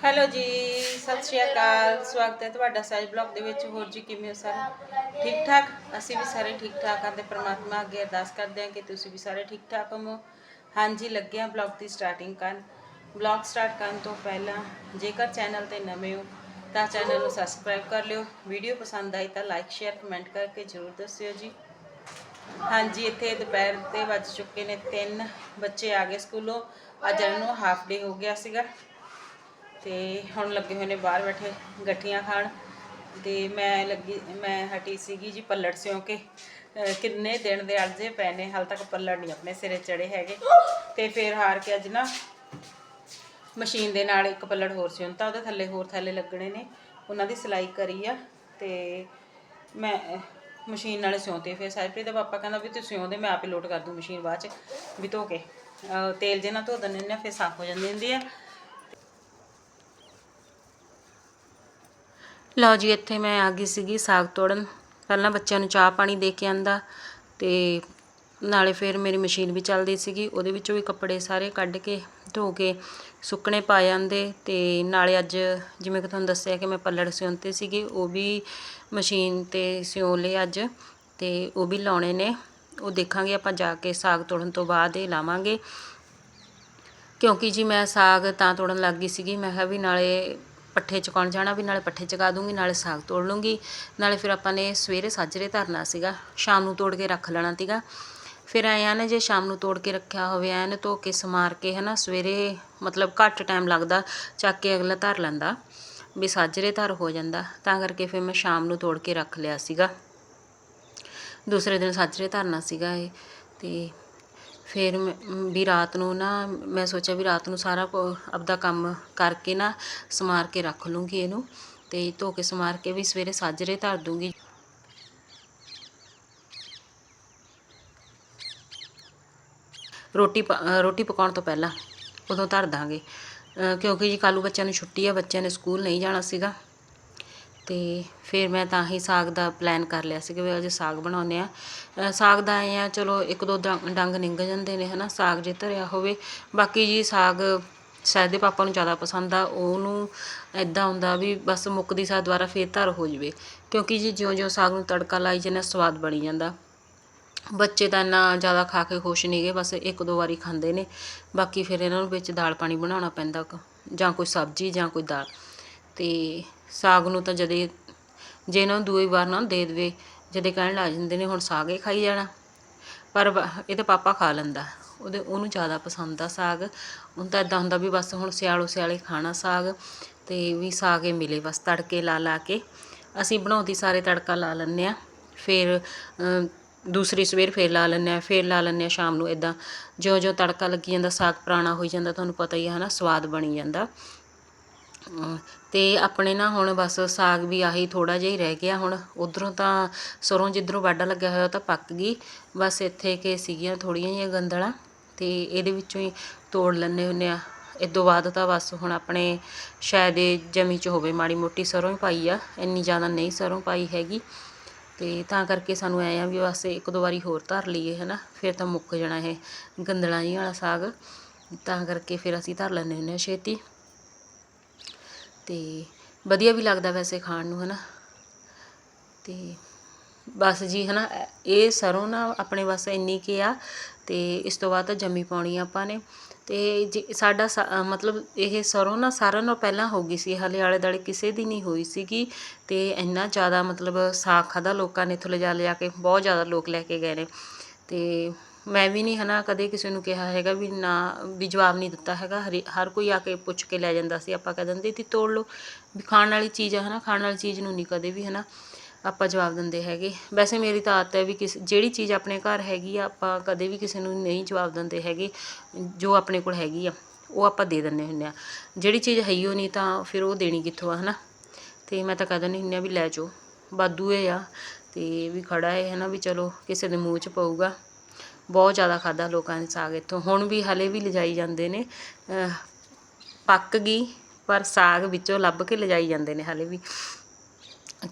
Hello ਜੀ, ਸਤਿ ਸ਼੍ਰੀ ਅਕਾਲ। ਸਵਾਗਤ ਹੈ ਤੁਹਾਡਾ ਸਾਜ ਬਲੌਗ ਦੇ ਵਿੱਚ। ਹੋਰ ਜੀ ਕਿਵੇਂ ਹੋ ਸਾਰੇ? ਠੀਕ ਠਾਕ? ਅਸੀਂ ਵੀ ਸਾਰੇ ਠੀਕ ਠਾਕ ਹਾਂ ਤੇ ਪ੍ਰਮਾਤਮਾ ਅੱਗੇ ਅਰਦਾਸ ਕਰਦੇ ਹਾਂ ਕਿ ਤੁਸੀਂ ਵੀ ਸਾਰੇ ਠੀਕ ਠਾਕ ਹੋਵੋ। ਹਾਂਜੀ, ਲੱਗੇ ਹਾਂ ਬਲੌਗ ਦੀ ਸਟਾਰਟਿੰਗ ਕਰਨ। ਬਲੌਗ ਸਟਾਰਟ ਕਰਨ ਤੋਂ ਪਹਿਲਾਂ ਜੇਕਰ ਚੈਨਲ ਤੇ ਨਵੇਂ ਹੋ ਤਾਂ ਚੈਨਲ ਨੂੰ ਸਬਸਕ੍ਰਾਈਬ ਕਰ ਲਿਓ। ਵੀਡੀਓ ਪਸੰਦ ਆਈ ਤਾਂ ਲਾਈਕ ਸ਼ੇਅਰ ਕਮੈਂਟ ਕਰਕੇ ਜ਼ਰੂਰ ਦੱਸਿਓ ਜੀ। ਹਾਂਜੀ, ਇੱਥੇ ਦੁਪਹਿਰ ਦੇ ਵੱਜ ਚੁੱਕੇ ਨੇ 3 ਬੱਚੇ ਆ ਗਏ ਸਕੂਲੋਂ। ਅੱਜ ਇਹਨਾਂ ਨੂੰ ਹਾਫ ਡੇ ਹੋ ਗਿਆ ਸੀਗਾ। ਤੇ ਹੁਣ ਲੱਗੇ ਹੋਏ ਨੇ ਬਾਹਰ ਬੈਠੇ, ਗੱਠੀਆਂ ਖਾਣ। ਤੇ ਮੈਂ ਲੱਗੀ, ਮੈਂ ਹਟੀ ਸੀਗੀ ਜੀ ਪੱਲੜ ਸਿਉਂ ਕੇ ਕਿੰਨੇ ਦਿਨ ਦੇ ਅਲਝੇ ਪਏ ਨੇ, ਹਾਲ ਤੱਕ ਪੱਲੜ ਨਹੀਂ ਆਪਣੇ ਸਿਰੇ ਚੜੇ ਹੈਗੇ। ਤੇ ਫੇਰ ਹਾਰ ਕੇ ਅੱਜ ਨਾ ਮਸ਼ੀਨ ਦੇ ਨਾਲ ਇੱਕ ਪੱਲੜ ਹੋਰ ਸਿਉਂਤਾ ਉਹਦੇ ਥੱਲੇ ਹੋਰ ਥੱਲੇ ਲੱਗਣੇ ਨੇ। ਉਹਨਾਂ ਦੀ ਸਿਲਾਈ ਕਰੀ ਆ, ਤੇ ਮੈਂ ਮਸ਼ੀਨ ਨਾਲ ਸਿਉਂਤੇ ਫਿਰ ਸਾਈਪ੍ਰੀ ਦਾ ਪਾਪਾ ਕਹਿੰਦਾ ਵੀ ਤੂੰ ਸਿਉਂਦੇ ਮੈਂ ਆਪੇ ਲੋਟ ਕਰ ਦੂੰ ਮਸ਼ੀਨ ਬਾਅਦ ਚ, ਵੀ ਧੋ ਕੇ। ਤੇਲ ਜੇ ਨਾਲ ਧੋ ਦਿੰਦੇ ਨੇ ਫਿਰ ਸਾਫ਼ ਹੋ ਜਾਂਦੀ ਹੁੰਦੀ ਆ। ਲਓ ਜੀ, ਇੱਥੇ ਮੈਂ ਆ ਗਈ ਸੀਗੀ ਸਾਗ ਤੋੜਨ। ਪਹਿਲਾਂ ਬੱਚਿਆਂ ਨੂੰ ਚਾਹ ਪਾਣੀ ਦੇ ਕੇ ਆਂਦਾ ਤੇ ਨਾਲੇ ਫਿਰ ਮੇਰੀ ਮਸ਼ੀਨ ਵੀ ਚੱਲਦੀ ਸੀਗੀ। ਉਹਦੇ ਵਿੱਚੋਂ ਵੀ ਕੱਪੜੇ ਸਾਰੇ ਕੱਢ ਕੇ, ਧੋ ਕੇ ਸੁੱਕਣੇ ਪਾ ਜਾਂਦੇ ਤੇ ਨਾਲੇ ਅੱਜ ਜਿਵੇਂ ਕਿ ਤੁਹਾਨੂੰ ਦੱਸਿਆ ਕਿ ਮੈਂ ਪੱਲੜ ਸਿਉਂਤੇ ਸੀਗੇ, ਉਹ ਵੀ ਮਸ਼ੀਨ ਤੇ ਸਿਉਂ ਲਏ ਅੱਜ ਤੇ ਉਹ ਵੀ ਲਾਉਣੇ ਨੇ। ਉਹ ਦੇਖਾਂਗੇ ਆਪਾਂ ਜਾ ਕੇ ਸਾਗ ਤੋੜਨ ਤੋਂ ਬਾਅਦ ਇਹ ਲਾਵਾਂਗੇ। ਕਿਉਂਕਿ ਜੀ ਮੈਂ ਸਾਗ ਤਾਂ ਤੋੜਨ ਲੱਗ ਗਈ ਸੀਗੀ, ਮੈਂ ਕਿਹਾ ਵੀ ਨਾਲੇ ਪੱਠੇ ਚੁਕਾਉਣ ਜਾਣਾ ਵੀ ਨਾਲੇ ਪੱਠੇ ਚੁਕਾ ਦੂੰਗੀ, ਨਾਲੇ ਸਾਗ ਤੋੜ ਲੂੰਗੀ। ਨਾਲੇ ਫਿਰ ਆਪਾਂ ਨੇ ਸਵੇਰੇ ਸਾਜਰੇ ਧਰਨਾ ਸੀਗਾ, ਸ਼ਾਮ ਨੂੰ ਤੋੜ ਕੇ ਰੱਖ ਲੈਣਾ ਸੀਗਾ। ਫਿਰ ਆਇਆ ਨਾ, ਜੇ ਸ਼ਾਮ ਨੂੰ ਤੋੜ ਕੇ ਰੱਖਿਆ ਹੋਵੇ, ਐਨ ਧੋ ਕੇ ਸਮਾਰ ਕੇ ਹਨਾ, ਸਵੇਰੇ ਮਤਲਬ ਘੱਟ ਟਾਈਮ ਲੱਗਦਾ, ਚੱਕ ਕੇ ਅਗਲਾ ਧਰ ਲੈਂਦਾ, ਵੀ ਸਾਜਰੇ ਧਰ ਹੋ ਜਾਂਦਾ। ਤਾਂ ਕਰਕੇ ਫਿਰ ਮੈਂ ਸ਼ਾਮ ਨੂੰ ਤੋੜ ਕੇ ਰੱਖ ਲਿਆ ਸੀਗਾ। ਦੂਸਰੇ ਦਿਨ ਸਾਜਰੇ ਧਰਨਾ ਸੀਗਾ ਇਹ, ਤੇ ਫਿਰ ਮੈਂ- ਵੀ ਰਾਤ ਨੂੰ ਨਾ, ਮੈਂ ਸੋਚਿਆ ਵੀ ਰਾਤ ਨੂੰ ਸਾਰਾ ਆਪਦਾ ਕੰਮ ਕਰਕੇ ਨਾ ਸਮਾਰ ਕੇ ਰੱਖ ਲੂੰਗੀ ਇਹਨੂੰ ਤੇ ਧੋ ਕੇ ਸਮਾਰ ਕੇ ਵੀ ਸਵੇਰੇ ਸਾਜਰੇ ਧਰ ਦੂੰਗੀ। ਰੋਟੀ ਪ- ਰੋਟੀ ਪਕਾਉਣ ਤੋਂ ਪਹਿਲਾਂ ਉਦੋਂ ਧਰ ਦਾਂਗੇ। ਕਿਉਂਕਿ ਜੀ ਕੱਲ੍ਹ ਨੂੰ ਬੱਚਿਆਂ ਨੂੰ ਛੁੱਟੀ ਆ, ਬੱਚਿਆਂ ਨੇ ਸਕੂਲ ਨਹੀਂ ਜਾਣਾ ਸੀਗਾ। ਅਤੇ ਫਿਰ ਮੈਂ ਤਾਂ ਹੀ ਸਾਗ ਦਾ ਪਲੈਨ ਕਰ ਲਿਆ ਸੀ ਕਿ ਵੀ ਅੱਜ ਸਾਗ ਬਣਾਉਂਦੇ ਹਾਂ ਸਾਗ ਦਾ ਐਂ ਆ, ਚਲੋ ਇੱਕ ਦੋ ਡੰ, ਡੰਗ ਨਿੰਗ ਜਾਂਦੇ ਨੇ ਹੈ ਨਾ ਸਾਗ ਜੇ ਧਰਿਆ ਹੋਵੇ। ਬਾਕੀ ਜੀ ਸਾਗ ਸ਼ਾਇਦ ਦੇ ਪਾਪਾ ਨੂੰ ਜ਼ਿਆਦਾ ਪਸੰਦ ਆ, ਉਹਨੂੰ ਐਦਾਂ ਹੁੰਦਾ ਵੀ ਬਸ ਮੁੱਕਦੀ ਸਾਗ ਦੁਬਾਰਾ ਫੇਰ ਧਰ ਹੋ ਜਵੇ। ਕਿਉਂਕਿ ਜੀ ਜਿਉਂ-ਜਿਉਂ ਸਾਗ ਨੂੰ ਤੜਕਾ ਲਾਈ ਜਾਂਦਾ ਸਵਾਦ ਬਣੀ ਜਾਂਦਾ। ਬੱਚੇ ਤਾਂ ਇੰਨਾ ਜ਼ਿਆਦਾ ਖਾ ਕੇ ਖੁਸ਼ ਨਹੀਂਗੇ ਬਸ ਇੱਕ ਦੋ ਵਾਰੀ ਖਾਂਦੇ ਨੇ। ਬਾਕੀ ਫਿਰ ਇਹਨਾਂ ਨੂੰ ਵਿੱਚ ਦਾਲ ਪਾਣੀ ਬਣਾਉਣਾ ਪੈਂਦਾ ਜਾਂ ਕੋਈ ਸਬਜ਼ੀ ਜਾਂ ਕੋਈ ਦਾਲ। ਤੇ ਸਾਗ ਨੂੰ ਤਾਂ ਜਦੇ ਜੇ ਇਹਨਾਂ ਨੂੰ ਦੂਈ ਵਾਰ ਨਾ ਦੇ ਦੇਵੇ ਜਦੇ ਕਹਿਣ ਲੱਗ ਜਾਂਦੇ ਨੇ ਹੁਣ ਸਾਗ ਹੀ ਖਾਈ ਜਾਣਾ। ਪਰ ਬ- ਇਹ ਤਾਂ ਪਾਪਾ ਖਾ ਲੈਂਦਾ। ਉਹਦੇ ਉਹਨੂੰ ਜ਼ਿਆਦਾ ਪਸੰਦ ਆ ਸਾਗ। ਉਹਨੂੰ ਤਾਂ ਇਦਾਂ ਹੁੰਦਾ ਵੀ ਬਸ ਹੁਣ ਸਿਆਲੋ ਸਿਆਲੇ ਖਾਣਾ ਸਾਗ ਤੇ ਵੀ ਸਾਗ ਹੀ ਮਿਲੇ ਬਸ ਤੜਕੇ ਲਾ ਲਾ ਕੇ। ਅਸੀਂ ਬਣਾਉਂਦੀ ਸਾਰੇ ਤੜਕਾ ਲਾ ਲੈਂਦੇ ਆ ਫਿਰ ਅਮ, ਦੂਸਰੀ ਸਵੇਰ ਫੇਰ ਲਾ ਲੈਂਦੇ ਆ ਫੇਰ ਲਾ ਲੈਂਦੇ ਆ ਸ਼ਾਮ ਨੂੰ ਇਦਾਂ ਜਿਉਂ ਜਿਉਂ ਤੜਕਾ ਲੱਗੀ ਜਾਂਦਾ ਸਾਗ ਪੁਰਾਣਾ ਹੋਈ ਜਾਂਦਾ ਤੁਹਾਨੂੰ ਪਤਾ ਹੀ ਹੈ ਹਨਾ ਸਵਾਦ ਬਣੀ ਜਾਂਦਾ। ਅਤੇ ਆਪਣੇ ਨਾ ਹੁਣ ਬਸ ਸਾਗ ਵੀ ਆਹੀ ਥੋੜ੍ਹਾ ਜਿਹਾ ਹੀ ਰਹਿ ਗਿਆ। ਹੁਣ ਉੱਧਰੋਂ ਤਾਂ ਸਰ੍ਹੋਂ ਜਿੱਧਰੋਂ ਵਾਢਾ ਲੱਗਿਆ ਹੋਇਆ ਉਹ ਤਾਂ ਪੱਕ ਗਈ। ਬਸ ਇੱਥੇ ਕਿ ਸੀਗੀਆਂ ਥੋੜ੍ਹੀਆਂ ਜਿਹੀਆਂ ਗੰਦਲਾਂ ਅਤੇ ਇਹਦੇ ਵਿੱਚੋਂ ਹੀ ਤੋੜ ਲੈਂਦੇ ਹੁੰਦੇ ਆ। ਤੋਂ ਬਾਅਦ ਤਾਂ ਬਸ ਹੁਣ ਆਪਣੇ ਸ਼ਾਇਦ ਇਹ ਜਮੀ ਚ ਹੋਵੇ, ਮਾੜੀ ਮੋਟੀ ਸਰ੍ਹੋਂ ਹੀ ਪਾਈ ਆ। ਇੰਨੀ ਜ਼ਿਆਦਾ ਨਹੀਂ ਸਰ੍ਹੋਂ ਪਾਈ ਹੈਗੀ। ਤੇ ਤਾਂ ਕਰਕੇ ਸਾਨੂੰ ਐਂ ਆ ਵੀ ਬਸ ਇੱਕ ਦੋ ਵਾਰੀ ਹੋਰ ਧਰ ਲਈਏ, ਹਨਾ। ਫਿਰ ਤਾਂ ਮੁੱਕ ਜਾਣਾ ਇਹ ਗੰਦਲਾਂ ਜੀ ਵਾਲਾ ਸਾਗ। ਤਾਂ ਕਰਕੇ ਫਿਰ ਅਸੀਂ ਧਰ ਲੈਂਦੇ ਹੁੰਦੇ ਆ ਛੇਤੀ। ਅਤੇ ਵਧੀਆ ਵੀ ਲੱਗਦਾ ਵੈਸੇ ਖਾਣ ਨੂੰ ਹੈ ਨਾ ਅਤੇ ਬਸ ਜੀ ਹੈ ਨਾ ਇਹ ਸਰ੍ਹੋਂ ਨਾ ਆਪਣੇ ਬਸ ਇੰਨੀ ਕੁ ਆ ਅਤੇ ਇਸ ਤੋਂ ਬਾਅਦ ਤਾਂ ਜੰਮੀ ਪਾਉਣੀ ਆ ਆਪਾਂ ਨੇ। ਅਤੇ ਜੇ ਸਾਡਾ ਸਾ- ਮਤਲਬ ਇਹ ਸਰ੍ਹੋਂ ਨਾ ਸਾਰਿਆਂ ਨਾਲੋਂ ਪਹਿਲਾਂ ਹੋ ਗਈ ਸੀ, ਹਲੇ ਆਲੇ ਦੁਆਲੇ ਕਿਸੇ ਦੀ ਨਹੀਂ ਹੋਈ ਸੀਗੀ। ਅਤੇ ਇੰਨਾ ਜ਼ਿਆਦਾ ਮਤਲਬ ਸਾਗ ਖਾਦਾ ਲੋਕਾਂ ਨੇ, ਇੱਥੋਂ ਲਿਜਾ ਲਿਜਾ ਕੇ ਬਹੁਤ ਜ਼ਿਆਦਾ ਲੋਕ ਲੈ ਕੇ ਗਏ ਨੇ। ਅਤੇ ਮੈਂ ਵੀ ਨਹੀਂ ਹੈ ਨਾ ਕਦੇ ਕਿਸੇ ਨੂੰ ਕਿਹਾ ਹੈਗਾ ਵੀ ਨਾ, ਵੀ ਜਵਾਬ ਨਹੀਂ ਦਿੱਤਾ ਹੈਗਾ। ਹਰੇ- ਹਰ ਕੋਈ ਆ ਕੇ ਪੁੱਛ ਕੇ ਲੈ ਜਾਂਦਾ ਸੀ, ਆਪਾਂ ਕਹਿ ਦਿੰਦੇ ਸੀ ਤੋੜ ਲਓ। ਵੀ ਖਾਣ ਵਾਲੀ ਚੀਜ਼ ਆ ਨਾ ਖਾਣ ਵਾਲੀ ਚੀਜ਼ ਨੂੰ ਨਹੀਂ ਕਦੇ ਵੀ ਹੈ ਨਾ ਆਪਾਂ ਜਵਾਬ ਦਿੰਦੇ ਹੈਗੇ। ਵੈਸੇ ਮੇਰੀ ਤਾਂ ਆਦਤ ਹੈ ਵੀ ਕਿਸ, ਜਿਹੜੀ ਚੀਜ਼ ਆਪਣੇ ਘਰ ਹੈਗੀ ਆ, ਆਪਾਂ ਕਦੇ ਵੀ ਕਿਸੇ ਨੂੰ ਨਹੀਂ ਜਵਾਬ ਦਿੰਦੇ ਹੈਗੇ, ਜੋ ਆਪਣੇ ਕੋਲ ਹੈਗੀ ਆ, ਉਹ ਆਪਾਂ ਦੇ ਦਿੰਦੇ ਹੁੰਦੇ ਆ। ਜਿਹੜੀ ਚੀਜ਼ ਹੈ ਹੀ ਉਹ ਨਹੀਂ ਤਾਂ ਫਿਰ ਉਹ ਦੇਣੀ ਕਿੱਥੋਂ ਆ ਹਨਾ? ਤੇ ਮੈਂ ਤਾਂ ਕਹਿ ਦਿੰਦੀ ਹੁੰਦੀ ਆ ਵੀ ਲੈ ਜਾਓ। ਵਾਧੂ ਇਹ ਆ, ਤੇ ਵੀ ਖੜਾ ਹੈ ਹਨਾ ਵੀ ਚਲੋ ਕਿਸੇ ਦੇ ਮੂੰਹ 'ਚ ਪਊਗਾ। ਬਹੁਤ ਜ਼ਿਆਦਾ ਖਾਦਾ ਲੋਕਾਂ ਨੇ ਸਾਗ ਇੱਥੋਂ। ਹੁਣ ਵੀ ਹਲੇ ਵੀ ਲਿਜਾਈ ਜਾਂਦੇ ਨੇ। ਪੱਕ ਗਈ, ਪਰ ਸਾਗ ਵਿੱਚੋਂ ਲੱਭ ਕੇ ਲਿਜਾਈ ਜਾਂਦੇ ਨੇ ਹਲੇ ਵੀ।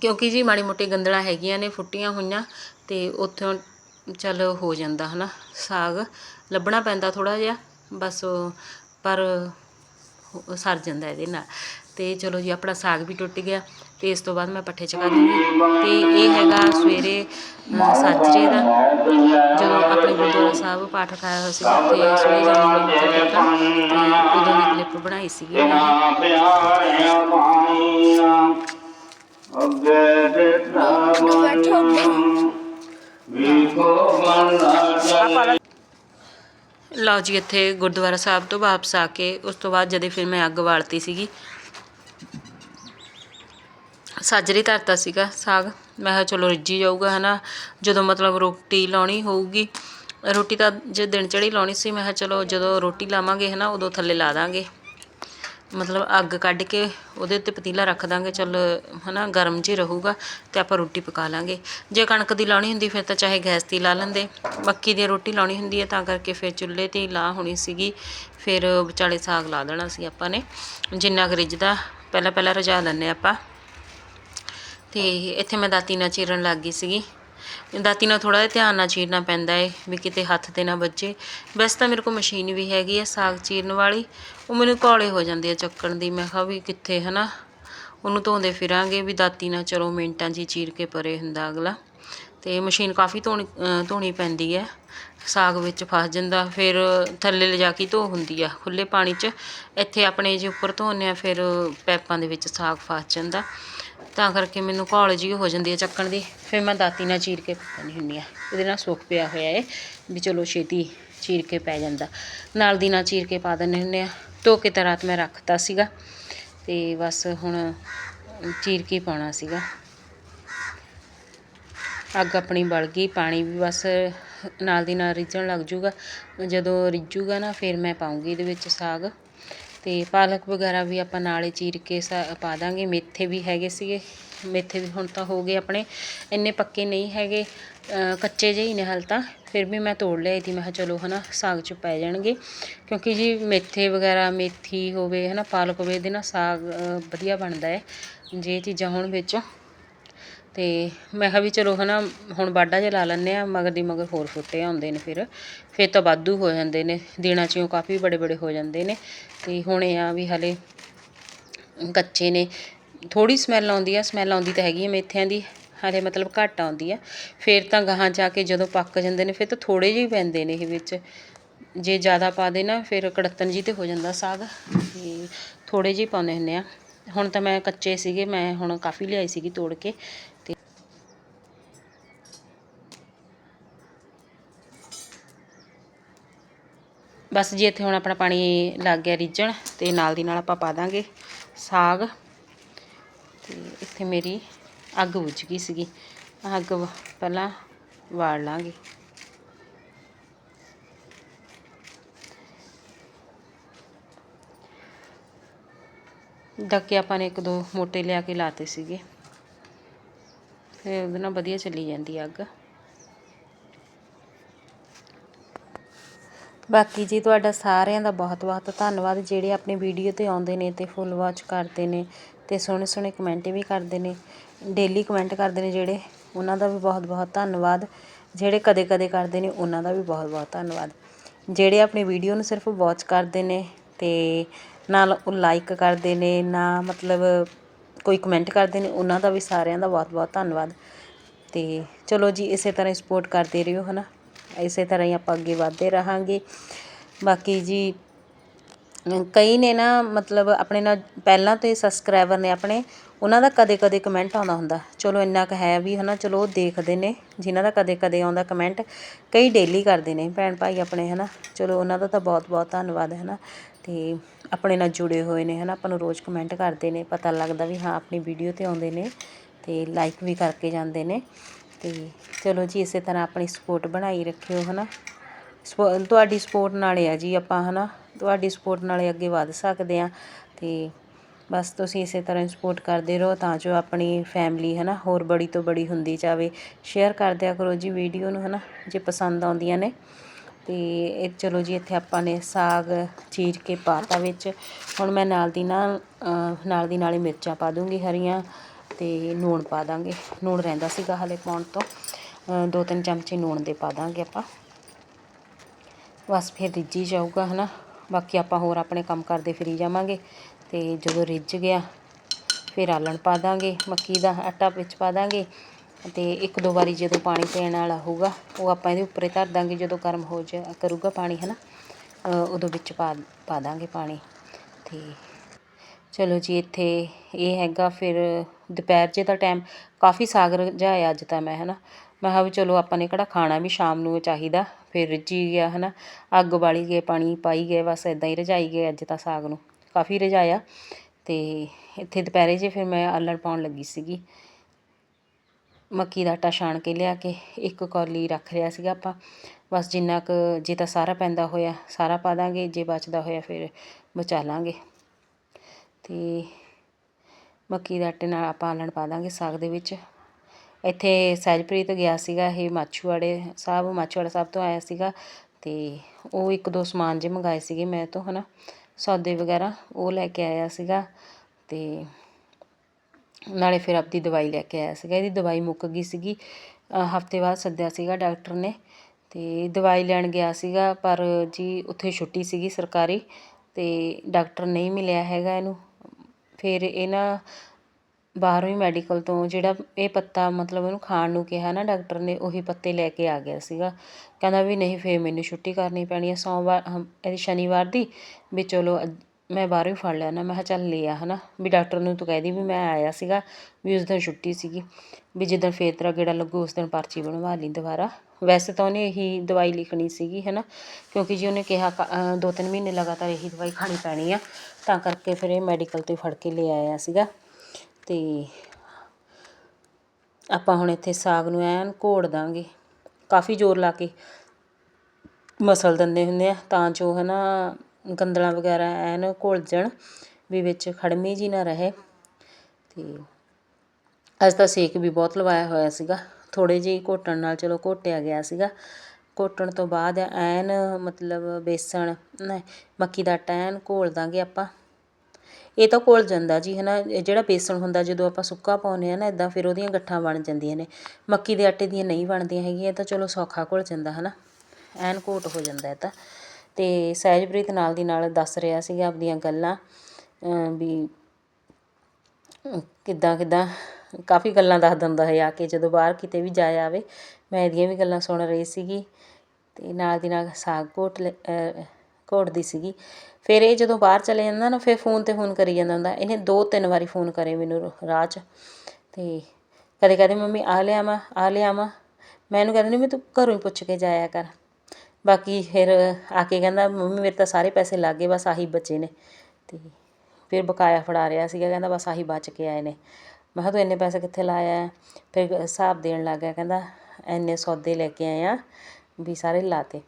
ਕਿਉਂਕਿ ਜੀ ਮਾੜੀ ਮੋਟੀ ਗੰਦਲਾਂ ਹੈਗੀਆਂ ਨੇ, ਫੁੱਟੀਆਂ ਹੋਈਆਂ, ਤੇ ਉੱਥੋਂ ਚੱਲ ਹੋ ਜਾਂਦਾ ਹਨਾ ਸਾਗ। ਲੱਭਣਾ ਪੈਂਦਾ ਥੋੜਾ ਜਿਹਾ, ਬਸ, ਪਰ ਸਰ ਜਾਂਦਾ ਇਹਦੇ ਨਾਲ। ਤੇ ਚਲੋ ਜੀ ਆਪਣਾ ਸਾਗ ਵੀ ਟੁੱਟ ਗਿਆ। ਤੇ ਇਸ ਤੋਂ ਬਾਅਦ ਮੈਂ ਪੱਠੇ ਚਕਾ ਦੂੰਗੀ ਤੇ ਇਹ ਹੈਗਾ ਸਵੇਰੇ ਸਾਜਰੇ ਦਾ। ਜਦੋਂ ਆਪਣੇ ਗੁਰਦੁਆਰਾ ਸਾਹਿਬ ਪਾਠ ਰਖਾਇਆ ਹੋਇਆ ਸੀ ਤੇ ਸਵੇਰੇ ਜਾਂਦੀ ਮੈਂ ਟੇਕਣ ਤੇ। ਉਦੋਂ ਦੀ ਕਲਿੱਪ ਬਣਾਈ ਸੀਗੀ। ਮੈਂ ਇਹ। ਪਿਆਰਿਆਂ ਮਾਈਆਂ ਅੱਗੇ ਦਿੱਤਾ ਮਨ ਲਾਚਾ ਲਓ ਜੀ, ਇੱਥੇ ਗੁਰਦੁਆਰਾ ਸਾਹਿਬ ਤੋਂ ਵਾਪਸ ਆ ਕੇ ਉਸ ਤੋਂ ਬਾਅਦ ਜਦੇ ਫਿਰ ਮੈਂ ਅੱਗ ਬਾਲਤੀ ਸੀਗੀ। ਸਾਜਰੀ ਧਰਤਾ ਸੀਗਾ ਸਾਗ। ਮੈਂ ਕਿਹਾ ਚਲੋ ਰਿੱਝੀ ਜਾਊਗਾ, ਹਨਾ। ਜਦੋਂ ਮਤਲਬ ਰੋਟੀ ਲਾਉਣੀ ਹੋਊਗੀ, ਰੋਟੀ ਤਾਂ ਜੇ ਦਿਨ ਚੜੀ ਲਾਉਣੀ ਸੀ, ਮੈਂ ਕਿਹਾ ਚਲੋ ਜਦੋਂ ਰੋਟੀ ਲਾਵਾਂਗੇ, ਹਨਾ, ਉਦੋਂ ਥੱਲੇ ਲਾ ਦਾਂਗੇ। ਮਤਲਬ ਅੱਗ ਕੱਢ ਕੇ ਉਹਦੇ ਉੱਤੇ ਪਤੀਲਾ ਰੱਖ ਦਾਂਗੇ, ਚੱਲ ਹਨਾ, ਗਰਮ ਜੀ ਰਹੂਗਾ ਤੇ ਆਪਾਂ ਰੋਟੀ ਪਕਾ ਲਾਂਗੇ। ਜੇ ਕਣਕ ਦੀ ਲਾਉਣੀ ਹੁੰਦੀ ਫਿਰ ਤਾਂ ਚਾਹੇ ਗੈਸ ਤੇ ਲਾ ਲੈਂਦੇ। ਮੱਕੀ ਦੀ ਰੋਟੀ ਲਾਉਣੀ ਹੁੰਦੀ ਹੈ ਤਾਂ ਕਰਕੇ ਫਿਰ ਚੁੱਲ੍ਹੇ ਤੇ ਹੀ ਲਾ ਹੋਣੀ ਸੀਗੀ। ਫਿਰ ਵਿਚਾਲੇ ਸਾਗ ਲਾ ਦੇਣਾ ਸੀ ਆਪਾਂ ਨੇ। ਜਿੰਨਾ ਕੁ ਰਿੱਝਦਾ ਪਹਿਲਾਂ ਪਹਿਲਾਂ ਰਝਾ ਲੈਂਦੇ ਆਪਾਂ। ਤੇ ਇੱਥੇ ਮੈਂ ਦਾਤੀ ਨਾਲ ਚੀਰਨ ਲੱਗ ਗਈ ਸੀਗੀ। ਦਾਤੀ ਨਾਲ ਥੋੜਾ ਜਿਹਾ ਧਿਆਨ ਨਾਲ ਚੀਰਨਾ ਪੈਂਦਾ ਏ, ਵੀ ਕਿਤੇ ਹੱਥ ਤੇ ਨਾ ਵੱਜੇ। ਵੈਸੇ ਤਾਂ ਮੇਰੇ ਕੋਲ ਮਸ਼ੀਨ ਵੀ ਹੈਗੀ ਆ ਸਾਗ ਚੀਰਨ ਵਾਲੀ। ਉਹ ਮੈਨੂੰ ਕੌਲੇ ਹੋ ਜਾਂਦੇ ਆ ਚੱਕਣ ਦੀ। ਮੈਂ ਕਿਹਾ ਵੀ ਕਿੱਥੇ ਹਨਾ? ਉਹਨੂੰ ਧੋਂਦੇ ਫਿਰਾਂਗੇ ਵੀ ਦਾਤੀ ਨਾਲ ਚਲੋ ਮਿੰਟਾਂ 'ਚ ਹੀ ਚੀਰ ਕੇ ਪਰੇ ਹੁੰਦਾ ਅਗਲਾ। ਤੇ ਮਸ਼ੀਨ ਕਾਫੀ ਧੋਣੀ ਧੋਣੀ ਪੈਂਦੀ ਹੈ ਸਾਗ ਵਿੱਚ ਫਸ ਜਾਂਦਾ, ਫਿਰ ਥੱਲੇ ਲਿਜਾ ਕੇ ਧੋ ਹੁੰਦੀ ਆ ਖੁੱਲੇ ਪਾਣੀ 'ਚ। ਇੱਥੇ ਆਪਣੇ ਜੇ ਉੱਪਰ ਧੋਨੇ ਆ, ਫਿਰ ਪੈਪਾਂ ਦੇ ਵਿੱਚ ਸਾਗ ਫਸ ਜਾਂਦਾ। ਤਾਂ ਕਰਕੇ ਮੈਨੂੰ ਘੋਲ ਜੀ ਹੋ ਜਾਂਦੀ ਹੈ ਚੱਕਣ ਦੀ। ਫਿਰ ਮੈਂ ਦਾਤੀ ਨਾਲ ਚੀਰ ਕੇ ਪਾਉਂਦੀ ਹੁੰਦੀ ਆ ਇਹਦੇ ਨਾਲ ਸੁੱਕ ਪਿਆ ਹੋਇਆ ਏ ਵੀ ਚਲੋ ਛੇਤੀ ਚੀਰ ਕੇ ਪੈ ਜਾਂਦਾ। ਨਾਲ ਦੀ ਨਾਲ ਚੀਰ ਕੇ ਪਾ ਦਿੰਦੇ ਹੁੰਦੇ ਆ ਧੋ ਕੇ ਤਾਂ ਰਾਤ ਮੈਂ ਰੱਖਤਾ ਸੀਗਾ। ਤੇ ਬਸ ਹੁਣ ਚੀਰ ਕੇ ਪਾਉਣਾ ਸੀਗਾ। ਅੱਗ ਆਪਣੀ ਬਲ ਗਈ, ਪਾਣੀ ਵੀ ਬਸ ਨਾਲ ਦੀ ਨਾਲ ਰਿੱਝਣ ਲੱਗ ਜੂਗਾ। ਜਦੋਂ ਰਿੱਝੂਗਾ ਨਾ, ਫਿਰ ਮੈਂ ਪਾਉਂਗੀ ਇਹਦੇ ਵਿੱਚ ਸਾਗ। ਅਤੇ ਪਾਲਕ ਵਗੈਰਾ ਵੀ ਆਪਾਂ ਨਾਲੇ ਚੀਰ ਕੇ ਸਾ ਪਾ ਦਾਂਗੇ। ਮੇਥੇ ਵੀ ਹੈਗੇ ਸੀਗੇ। ਮੇਥੇ ਵੀ ਹੁਣ ਤਾਂ ਹੋ ਗਏ ਆਪਣੇ। ਇੰਨੇ ਪੱਕੇ ਨਹੀਂ ਹੈਗੇ। ਕੱਚੇ ਜਿਹੇ ਹੀ ਨੇ ਹਾਲ ਤਾਂ। ਫਿਰ ਵੀ ਮੈਂ ਤੋੜ ਲਿਆ ਤੀ ਮੈਂ ਕਿਹਾ ਚਲੋ ਹਨਾ, ਸਾਗ 'ਚ ਪੈ ਜਾਣਗੇ। ਕਿਉਂਕਿ ਜੀ ਮੇਥੇ ਵਗੈਰਾ, ਮੇਥੀ ਹੋਵੇ ਹਨਾ, ਪਾਲਕ ਹੋਵੇ, ਇਹਦੇ ਨਾਲ ਸਾਗ ਵਧੀਆ ਬਣਦਾ ਹੈ। ਜੇ ਚੀਜ਼ਾਂ ਹੋਣ ਵਿੱਚ। ਅਤੇ ਮੈਂ ਕਿਹਾ ਵੀ ਚਲੋ ਹੈ ਨਾ ਹੁਣ ਵਾਢਾ ਜਿਹਾ ਲਾ ਲੈਂਦੇ ਹਾਂ, ਮਗਰ ਦੀ ਮਗਰ ਹੋਰ ਫੁੱਟੇ ਆਉਂਦੇ ਨੇ ਫਿਰ। ਫਿਰ ਤਾਂ ਵਾਧੂ ਹੋ ਜਾਂਦੇ ਨੇ, ਦਿਨਾਂ 'ਚ ਕਾਫੀ ਬੜੇ ਬੜੇ ਹੋ ਜਾਂਦੇ ਨੇ। ਅਤੇ ਹੁਣ ਇਹ ਆ ਵੀ ਹਾਲੇ ਕੱਚੇ ਨੇ, ਥੋੜ੍ਹੀ ਸਮੈਲ ਆਉਂਦੀ ਆ ਸਮੈਲ ਆਉਂਦੀ ਤਾਂ ਹੈਗੀ ਆ ਮੇਥਿਆਂ ਦੀ, ਹਾਲੇ ਮਤਲਬ ਘੱਟ ਆਉਂਦੀ ਆ। ਫਿਰ ਤਾਂ ਗਾਹਾਂ ਜਾ ਕੇ ਜਦੋਂ ਪੱਕ ਜਾਂਦੇ ਨੇ, ਫਿਰ ਤਾਂ ਥੋੜ੍ਹੇ ਜਿਹੇ ਪੈਂਦੇ ਨੇ ਇਹ ਵਿੱਚ। ਜੇ ਜ਼ਿਆਦਾ ਪਾ ਦੇ ਨਾ, ਫਿਰ ਕੜੱਤਨ ਜੀ ਤੇ ਹੋ ਜਾਂਦਾ ਸਾਗ, ਤੇ ਥੋੜ੍ਹੇ ਜਿਹੇ ਪਾਉਂਦੇ ਹੁੰਦੇ ਆ। ਹੁਣ ਤਾਂ ਮੈਂ ਕੱਚੇ ਸੀਗੇ, ਮੈਂ ਹੁਣ ਕਾਫੀ ਲਿਆਈ ਸੀਗੀ ਤੋੜ ਕੇ ਤੇ ਬਸ ਜੀ ਇੱਥੇ ਹੁਣ ਆਪਣਾ ਪਾਣੀ ਲੱਗ ਗਿਆ ਰਿੱਝਣ ਤੇ ਨਾਲ ਦੀ ਨਾਲ ਆਪਾਂ ਪਾ ਦਾਂਗੇ ਸਾਗ। ਤੇ ਇੱਥੇ ਮੇਰੀ ਅੱਗ ਬੁਝ ਗਈ ਸੀਗੀ। ਅੱਗ ਵ- ਪਹਿਲਾਂ ਵਾੜ ਲਾਂਗੇ। ਡੱਕੇ ਆਪਾਂ ਨੇ ਇੱਕ ਦੋ ਮੋਟੇ ਲਿਆ ਕੇ ਲਾਤੇ ਸੀਗੇ। ਫਿਰ ਉਹਦੇ ਨਾਲ ਵਧੀਆ ਚੱਲੀ ਜਾਂਦੀ ਅੱਗ। ਬਾਕੀ ਜੀ ਤੁਹਾਡਾ ਸਾਰਿਆਂ ਦਾ ਬਹੁਤ ਬਹੁਤ ਧੰਨਵਾਦ। ਜਿਹੜੇ ਆਪਣੀ ਵੀਡੀਓ ਤੇ ਆਉਂਦੇ ਨੇ ਤੇ ਫੁੱਲ ਵਾਚ ਕਰਦੇ ਨੇ ਤੇ ਸੋਹਣੇ ਸੋਹਣੇ ਕਮੈਂਟ ਵੀ ਕਰਦੇ ਨੇ ਡੇਲੀ ਕਮੈਂਟ ਕਰਦੇ ਨੇ ਜਿਹੜੇ, ਉਹਨਾਂ ਦਾ ਵੀ ਬਹੁਤ ਬਹੁਤ ਧੰਨਵਾਦ। ਜਿਹੜੇ ਕਦੇ ਕਦੇ ਕਰਦੇ ਨੇ, ਉਹਨਾਂ ਦਾ ਵੀ ਬਹੁਤ ਬਹੁਤ ਧੰਨਵਾਦ। ਜਿਹੜੇ ਆਪਣੀ ਵੀਡੀਓ ਨੂੰ ਸਿਰਫ ਵਾਚ ਕਰਦੇ ਨੇ ਤੇ ਨਾਲ ਉਹ ਲਾਈਕ ਕਰਦੇ ਨੇ, ਨਾ ਮਤਲਬ ਕੋਈ ਕਮੈਂਟ ਕਰਦੇ ਨੇ, ਉਹਨਾਂ ਦਾ ਵੀ ਸਾਰਿਆਂ ਦਾ ਬਹੁਤ ਬਹੁਤ ਧੰਨਵਾਦ। ਤੇ ਚਲੋ ਜੀ, ਇਸੇ ਤਰ੍ਹਾਂ ਸਪੋਰਟ ਕਰਦੇ ਰਹੋ, ਹਨਾ? ਇਸੇ ਤਰ੍ਹਾਂ ਹੀ ਆਪਾਂ ਅੱਗੇ ਵਧਦੇ ਰਹਾਂਗੇ। ਬਾਕੀ ਜੀ, ਕਈ ਨੇ ਨਾ ਮਤਲਬ ਆਪਣੇ ਨਾਲ ਪਹਿਲਾਂ ਤੋਂ ਹੀ ਸਬਸਕ੍ਰਾਈਬਰ ਨੇ ਆਪਣੇ, ਉਹਨਾਂ ਦਾ ਕਦੇ ਕਦੇ ਕਮੈਂਟ ਆਉਂਦਾ ਹੁੰਦਾ। ਚਲੋ ਇੰਨਾ ਕੁ ਹੈ ਵੀ ਹੈ ਨਾ ਚਲੋ ਉਹ ਦੇਖਦੇ ਨੇ, ਜਿਨ੍ਹਾਂ ਦਾ ਕਦੇ ਕਦੇ ਆਉਂਦਾ ਕਮੈਂਟ ਕਈ ਡੇਲੀ ਕਰਦੇ ਨੇ ਭੈਣ ਭਾਈ ਆਪਣੇ ਹੈ ਨਾ ਚਲੋ ਉਹਨਾਂ ਦਾ ਤਾਂ ਬਹੁਤ ਬਹੁਤ ਧੰਨਵਾਦ ਹੈ ਨਾ ਤੇ ਆਪਣੇ ਨਾਲ ਜੁੜੇ ਹੋਏ ਨੇ ਹੈ ਨਾ ਆਪਾਂ ਨੂੰ ਰੋਜ਼ ਕਮੈਂਟ ਕਰਦੇ ਨੇ, ਪਤਾ ਲੱਗਦਾ ਵੀ ਹਾਂ, ਆਪਣੀ ਵੀਡੀਓ ਤੇ ਆਉਂਦੇ ਨੇ ਤੇ ਲਾਈਕ ਵੀ ਕਰਕੇ ਜਾਂਦੇ ਨੇ। ਤੇ ਚਲੋ ਜੀ ਇਸੇ ਤਰ੍ਹਾਂ ਆਪਣੀ ਸਪੋਰਟ ਬਣਾਈ ਰੱਖਿਓ, ਹਨਾ। ਸਪੋ- ਤੁਹਾਡੀ ਸਪੋਰਟ ਨਾਲੇ ਆ ਜੀ ਆਪਾਂ, ਹਨਾ। ਤੁਹਾਡੀ ਸਪੋਰਟ ਨਾਲ ਅੱਗੇ ਵਧ ਸਕਦੇ ਆ ਤੇ ਬਸ ਤੁਸੀਂ ਇਸੇ ਤਰ੍ਹਾਂ ਸਪੋਰਟ ਕਰਦੇ ਰਹੋ ਤਾਂ ਜੋ ਆਪਣੀ ਫੈਮਿਲੀ ਹਨਾ, ਹੋਰ ਬੜੀ ਤੋਂ ਬੜੀ ਹੁੰਦੀ ਜਾਵੇ। ਸ਼ੇਅਰ ਕਰਦਿਆ ਕਰੋ ਜੀ ਵੀਡੀਓ ਨੂੰ, ਹਨਾ, ਜੇ ਪਸੰਦ ਆਉਂਦੀਆਂ ਨੇ। ਤੇ ਇਹ ਚਲੋ ਜੀ ਇੱਥੇ ਆਪਾਂ ਨੇ ਸਾਗ ਚੀਰ ਕੇ ਪਾਤਾ ਵਿੱਚ। ਹੁਣ ਮੈਂ ਨਾਲ ਦੀ ਨਾਲ ਨਾਲ ਦੀ ਨਾਲ ਹੀ ਮਿਰਚਾਂ ਪਾ ਦੂੰਗੀ ਹਰੀਆਂ। ਤੇ ਨੂਣ ਪਾ ਦਾਂਗੇ। ਨੂਣ ਰਹਿੰਦਾ ਸੀਗਾ ਹਲੇ ਪਾਉਣ ਤੋਂ। ਦੋ ਤਿੰਨ ਚਮਚੇ ਨੂਣ ਦੇ ਪਾ ਦਾਂਗੇ ਆਪਾਂ। ਬਸ ਫਿਰ ਰਿੱਝੀ ਜਾਊਗਾ, ਹਨਾ। ਬਾਕੀ ਆਪਾਂ ਹੋਰ ਆਪਣੇ ਕੰਮ ਕਰਦੇ ਫਿਰੀ ਜਾਵਾਂਗੇ। ਤੇ ਜਦੋਂ ਰਿੱਝ ਗਿਆ, ਫਿਰ ਆਲਣ ਪਾ ਦਾਂਗੇ। ਮੱਕੀ ਦਾ ਆਟਾ ਵਿੱਚ ਪਾ ਦਾਂਗੇ। ਤੇ ਇੱਕ ਦੋ ਵਾਰੀ ਜਦੋਂ ਪਾਣੀ ਪੈਣ ਵਾਲਾ ਹੋਊਗਾ, ਉਹ ਆਪਾਂ ਇਹਦੇ ਉੱਪਰੇ ਧਰ ਦਾਂਗੇ। ਜਦੋਂ ਗਰਮ ਹੋ ਜਾ ਕਰੂਗਾ ਪਾਣੀ ਹੈ ਨਾ ਉਦੋਂ ਵਿੱਚ ਪਾ ਪਾ ਦਾਂਗੇ ਪਾਣੀ। ਤੇ ਚਲੋ ਜੀ, ਇੱਥੇ ਇਹ ਹੈਗਾ ਫਿਰ ਦੁਪਹਿਰ ਜੇ ਦਾ ਟਾਈਮ ਕਾਫੀ ਸਾਗ ਰਝਾਇਆ ਅੱਜ ਤਾਂ ਮੈਂ ਹੈ ਨਾ ਮੈਂ ਕਿਹਾ ਵੀ ਚਲੋ ਆਪਾਂ ਨੇ ਕਿਹੜਾ ਖਾਣਾ ਵੀ ਸ਼ਾਮ ਨੂੰ ਚਾਹੀਦਾ, ਫਿਰ ਰਿੱਝੀ ਗਿਆ ਹੈ ਨਾ ਅੱਗ ਬਾਲੀ ਗਏ, ਪਾਣੀ ਪਾਈ ਗਏ, ਬਸ ਇਦਾਂ ਹੀ ਰਝਾਈ ਗਏ ਅੱਜ ਤਾਂ ਸਾਗ ਨੂੰ। ਕਾਫੀ ਰਝਾਇਆ ਤੇ ਇੱਥੇ ਦੁਪਹਿਰੇ ਜੇ ਫਿਰ ਮੈਂ ਆਲਣ ਪਾਉਣ ਲੱਗੀ ਸੀਗੀ। ਮੱਕੀ ਦਾ ਆਟਾ ਛਾਣ ਕੇ ਲਿਆ ਕੇ ਇੱਕ ਕੌਲੀ ਰੱਖ ਲਿਆ ਸੀਗਾ ਆਪਾਂ। ਬਸ ਜਿੰਨਾ ਕੁ, ਜੇ ਤਾਂ ਸਾਰਾ ਪੈਂਦਾ ਹੋਇਆ, ਸਾਰਾ ਪਾ ਦਾਂਗੇ, ਜੇ ਬਚਦਾ ਹੋਇਆ ਫਿਰ ਬਚਾ ਲਾਂਗੇ। ਤੇ ਮੱਕੀ ਦੇ ਆਟੇ ਨਾਲ ਆਪਾਂ ਆਲਣ ਪਾ ਦਾਂਗੇ ਸਾਗ ਦੇ ਵਿੱਚ। ਇੱਥੇ ਸਹਿਜਪ੍ਰੀਤ ਗਿਆ ਸੀਗਾ, ਇਹ ਮਾਛੂਆੜੇ ਸਾਹਿਬ ਮਾਛੂਆੜਾ ਸਾਹਿਬ ਤੋਂ ਆਇਆ ਸੀਗਾ ਅਤੇ ਉਹ ਇੱਕ ਦੋ ਸਮਾਨ ਜੇ ਮੰਗਾਏ ਸੀਗੇ ਮੈਂ ਤੋਂ, ਹਨਾ। ਸੌਦੇ ਵਗੈਰਾ ਉਹ ਲੈ ਕੇ ਆਇਆ ਸੀਗਾ ਤੇ ਨਾਲੇ ਫਿਰ ਆਪਦੀ ਦਵਾਈ ਲੈ ਕੇ ਆਇਆ ਸੀਗਾ। ਇਹਦੀ ਦਵਾਈ ਮੁੱਕ ਗਈ ਸੀਗੀ। ਹਫ਼ਤੇ ਬਾਅਦ ਸੱਦਿਆ ਸੀਗਾ ਡਾਕਟਰ ਨੇ ਤੇ ਦਵਾਈ ਲੈਣ ਗਿਆ ਸੀਗਾ ਪਰ ਜੀ ਉੱਥੇ ਛੁੱਟੀ ਸੀਗੀ ਸਰਕਾਰੀ ਤੇ ਡਾਕਟਰ ਨਹੀਂ ਮਿਲਿਆ ਹੈਗਾ ਇਹਨੂੰ। ਫਿਰ ਇਹਨਾਂ ਬਾਹਰੋਂ ਹੀ ਮੈਡੀਕਲ ਤੋਂ ਜਿਹੜਾ ਇਹ ਪੱਤਾ ਮਤਲਬ ਉਹਨੂੰ ਖਾਣ ਨੂੰ ਕਿਹਾ ਨਾ ਡਾਕਟਰ ਨੇ ਉਹੀ ਪੱਤੇ ਲੈ ਕੇ ਆ ਗਿਆ ਸੀਗਾ। ਕਹਿੰਦਾ ਵੀ ਨਹੀਂ ਫਿਰ ਮੈਨੂੰ ਛੁੱਟੀ ਕਰਨੀ ਪੈਣੀ ਹੈ ਸੋਮਵਾਰ ਹਮ, ਇਹਦੀ ਸ਼ਨੀਵਾਰ ਦੀ ਵੀ ਚਲੋ ਅੱਜ ਮੈਂ ਬਾਹਰੋਂ ਹੀ ਫੜ ਲਿਆ ਨਾ ਮੈਂ ਕਿਹਾ ਚੱਲ ਲਿਆ ਹੈ ਨਾ ਵੀ ਡਾਕਟਰ ਨੂੰ ਤੂੰ ਕਹਿ ਦੀ ਵੀ ਮੈਂ ਆਇਆ ਸੀਗਾ ਵੀ ਉਸ ਦਿਨ ਛੁੱਟੀ ਸੀਗੀ। ਵੀ ਜਿੱਦਣ ਫਿਰ ਤੇਰਾ ਗੇੜਾ ਲੱਗੂ ਉਸ ਦਿਨ ਪਰਚੀ ਬਣਵਾ ਲਈ ਦੁਬਾਰਾ। ਵੈਸੇ ਤਾਂ ਉਹਨੇ ਇਹੀ ਦਵਾਈ ਲਿਖਣੀ ਸੀਗੀ ਹੈ ਨਾ ਕਿਉਂਕਿ ਜੀ ਉਹਨੇ ਕਿਹਾ ਕ- ਦੋ ਤਿੰਨ ਮਹੀਨੇ ਲਗਾਤਾਰ ਇਹੀ ਦਵਾਈ ਖਾਣੀ ਪੈਣੀ ਆ। ਤਾਂ ਕਰਕੇ ਫਿਰ ਇਹ ਮੈਡੀਕਲ ਤੋਂ ਫੜ ਕੇ ਲੈ ਆਇਆ ਸੀਗਾ। ਅਤੇ ਆਪਾਂ ਹੁਣ ਇੱਥੇ ਸਾਗ ਨੂੰ ਐਨ ਘੋੜ ਦਾਂਗੇ। ਕਾਫੀ ਜ਼ੋਰ ਲਾ ਕੇ ਮਸਲ ਦਿੰਦੇ ਹੁੰਦੇ ਆ, ਤਾਂ ਜੋ ਹੈ ਨਾ ਗੰਦਲਾਂ ਵਗੈਰਾ ਐਨ ਘੁਲ ਜਾਣ, ਵੀ ਵਿੱਚ ਖੜਮੀ ਜੀ ਨਾ ਰਹੇ। ਤੇ ਅੱਜ ਤਾਂ ਸੇਕ ਵੀ ਬਹੁਤ ਲਵਾਇਆ ਹੋਇਆ ਸੀਗਾ। ਥੋੜ੍ਹੇ ਜਿਹੀ ਘੋਟਣ ਨਾਲ ਚਲੋ ਘੋਟਿਆ ਗਿਆ ਸੀਗਾ। ਘੋਟਣ ਤੋਂ ਬਾਅਦ ਐਨ ਮਤਲਬ ਬੇਸਣ ਨਹੀਂ ਮੱਕੀ ਦਾ ਆਟਾ ਐਨ ਘੋਲ ਦਾਂਗੇ ਆਪਾਂ। ਇਹ ਤਾਂ ਘੁਲ ਜਾਂਦਾ ਜੀ ਹੈ ਨਾ ਜਿਹੜਾ ਬੇਸਣ ਹੁੰਦਾ ਜਦੋਂ ਆਪਾਂ ਸੁੱਕਾ ਪਾਉਂਦੇ ਆ ਨਾ ਇੱਦਾਂ ਫਿਰ ਉਹਦੀਆਂ ਗੱਠਾਂ ਬਣ ਜਾਂਦੀਆਂ ਨੇ। ਮੱਕੀ ਦੇ ਆਟੇ ਦੀਆਂ ਨਹੀਂ ਬਣਦੀਆਂ ਹੈਗੀਆਂ ਤਾਂ ਚਲੋ ਸੌਖਾ ਘੁਲ ਜਾਂਦਾ ਹੈ ਨਾ ਐਨ ਘੋਟ ਹੋ ਜਾਂਦਾ ਇਹ ਤਾਂ। ਤੇ ਸਹਿਜਪ੍ਰੀਤ ਨਾਲ ਦੀ ਨਾਲ ਦੱਸ ਰਿਹਾ ਸੀਗਾ ਆਪਣੀਆਂ ਗੱਲਾਂ ਵੀ ਕਿੱਦਾਂ ਕਿੱਦਾਂ ਕਾਫੀ ਗੱਲਾਂ ਦੱਸ ਦਿੰਦਾ ਹੈ ਆ ਕੇ ਜਦੋਂ ਬਾਹਰ ਕਿਤੇ ਵੀ ਜਾਇਆ ਆਵੇ, ਮੈਂ ਇਹਦੀਆਂ ਵੀ ਗੱਲਾਂ ਸੁਣ ਰਹੀ ਸੀਗੀ ਅਤੇ ਨਾਲ ਦੀ ਨਾਲ ਸਾਗ ਘੋਟ ਲ ਘੋਟਦੀ ਸੀਗੀ। ਫਿਰ ਇਹ ਜਦੋਂ ਬਾਹਰ ਚਲੇ ਜਾਂਦਾ ਨਾ, ਫਿਰ ਫੋਨ ਤੇ ਫੋਨ ਕਰੀ ਜਾਂਦਾ ਹੁੰਦਾ, ਇਹਨੇ ਦੋ ਤਿੰਨ ਵਾਰੀ ਫੋਨ ਕਰੇ ਮੈਨੂੰ ਰਾਹ 'ਚ। ਅਤੇ ਕਦੇ ਕਦੇ ਮੰਮੀ, ਆ ਲਿਆਵਾਂ ਆ ਲਿਆਵਾਂ ਮੈਂ ਇਹਨੂੰ ਕਹਿੰਦੀ ਮੈਂ ਤੂੰ ਘਰੋਂ ਹੀ ਪੁੱਛ ਕੇ ਜਾਇਆ ਕਰ। ਬਾਕੀ ਫਿਰ ਆ ਕੇ ਕਹਿੰਦਾ, ਮੰਮੀ, ਮੇਰੇ ਤਾਂ ਸਾਰੇ ਪੈਸੇ ਲੱਗ ਗਏ, ਬਸ ਆਹੀ ਬਚੇ ਨੇ। ਅਤੇ ਫਿਰ ਬਕਾਇਆ ਫੜਾ ਰਿਹਾ ਸੀਗਾ, ਕਹਿੰਦਾ ਬਸ ਆਹੀ ਬਚ ਕੇ ਆਏ ਨੇ। ਮੈਂ ਕਿਹਾ ਤੂੰ ਇੰਨੇ ਪੈਸੇ ਕਿੱਥੇ ਲਾਇਆ ਹੈ? ਫਿਰ ਹਿਸਾਬ ਦੇਣ ਲੱਗ ਗਿਆ, ਕਹਿੰਦਾ ਇੰਨੇ ਸੌਦੇ ਲੈ ਕੇ ਆਏ ਹਾਂ ਵੀ ਸਾਰੇ ਲਾਤੇ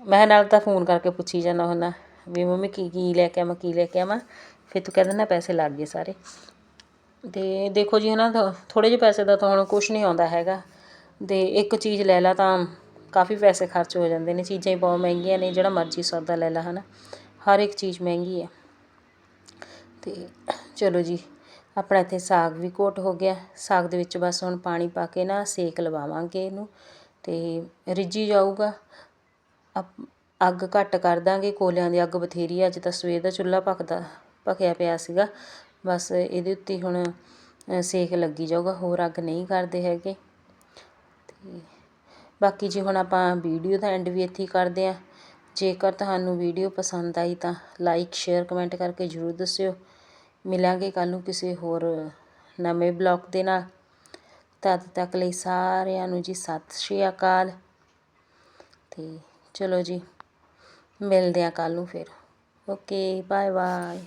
ਮੈਂ ਨਾਲ ਤਾਂ ਫੋਨ ਕਰਕੇ ਪੁੱਛੀ ਜਾਂਦਾ ਹੁੰਦਾ ਵੀ ਮੰਮੀ ਕੀ ਕੀ ਲੈ ਕੇ ਆਵਾਂ, ਕੀ ਲੈ ਕੇ ਆਵਾਂ? ਫਿਰ ਤੂੰ ਕਹਿੰਦਾ ਨਾ ਪੈਸੇ ਲੱਗ ਗਏ ਸਾਰੇ। ਅਤੇ ਦੇਖੋ ਜੀ ਹੈ ਨਾ ਥੋੜ੍ਹੇ ਜਿਹੇ ਪੈਸੇ ਦਾ ਤਾਂ ਹੁਣ ਕੁਛ ਨਹੀਂ ਆਉਂਦਾ ਹੈਗਾ। ਅਤੇ ਇੱਕ ਚੀਜ਼ ਲੈ ਲਾ ਤਾਂ ਕਾਫੀ ਪੈਸੇ ਖਰਚ ਹੋ ਜਾਂਦੇ ਨੇ, ਚੀਜ਼ਾਂ ਹੀ ਬਹੁਤ ਮਹਿੰਗੀਆਂ ਨੇ, ਜਿਹੜਾ ਮਰਜ਼ੀ ਸੌਦਾ ਲੈ ਲਾ ਹੈ ਨਾ ਹਰ ਇੱਕ ਚੀਜ਼ ਮਹਿੰਗੀ ਹੈ। ਅਤੇ ਚਲੋ ਜੀ ਆਪਣਾ ਇੱਥੇ ਸਾਗ ਵੀ ਘੋਟ ਹੋ ਗਿਆ। ਸਾਗ ਦੇ ਵਿੱਚ ਬਸ ਹੁਣ ਪਾਣੀ ਪਾ ਕੇ ਨਾ ਸੇਕ ਲਵਾਵਾਂਗੇ ਇਹਨੂੰ ਅਤੇ ਰਿੱਝੀ ਜਾਊਗਾ। ਅਪ- ਅੱਗ ਘੱਟ ਕਰ ਦਾਂਗੇ ਕੋਲਿਆਂ ਦੀ ਅੱਗ ਬਥੇਰੀ ਆ, ਅੱਜ ਤਾਂ ਸਵੇਰ ਦਾ ਚੁੱਲ੍ਹਾ ਪੱਕਦਾ ਪੱਕਿਆ ਪਿਆ ਸੀਗਾ। ਬਸ ਇਹਦੇ ਉੱਤੇ ਹੁਣ ਸੇਕ ਲੱਗੀ ਜਾਊਗਾ ਹੋਰ ਅੱਗ ਨਹੀਂ ਕਰਦੇ ਹੈਗੇ। ਤੇ ਬਾਕੀ ਜੀ ਹੁਣ ਆਪਾਂ ਵੀਡੀਓ ਦਾ ਐਂਡ ਵੀ ਇੱਥੇ ਕਰਦੇ ਹਾਂ। ਜੇਕਰ ਤੁਹਾਨੂੰ ਵੀਡੀਓ ਪਸੰਦ ਆਈ ਤਾਂ ਲਾਈਕ ਸ਼ੇਅਰ ਕਮੈਂਟ ਕਰਕੇ ਜ਼ਰੂਰ ਦੱਸਿਓ। ਮਿਲਾਂਗੇ ਕੱਲ੍ਹ ਨੂੰ ਕਿਸੇ ਹੋਰ ਨਵੇਂ ਬਲੌਗ ਦੇ ਨਾਲ। ਤਦ ਤੱਕ ਲਈ ਸਾਰਿਆਂ ਨੂੰ ਜੀ ਸਤਿ ਸ਼੍ਰੀ ਅਕਾਲ। ਤੇ ਚਲੋ ਜੀ, ਮਿਲਦੇ ਆ ਕੱਲ ਨੂੰ ਫਿਰ। Okay bye bye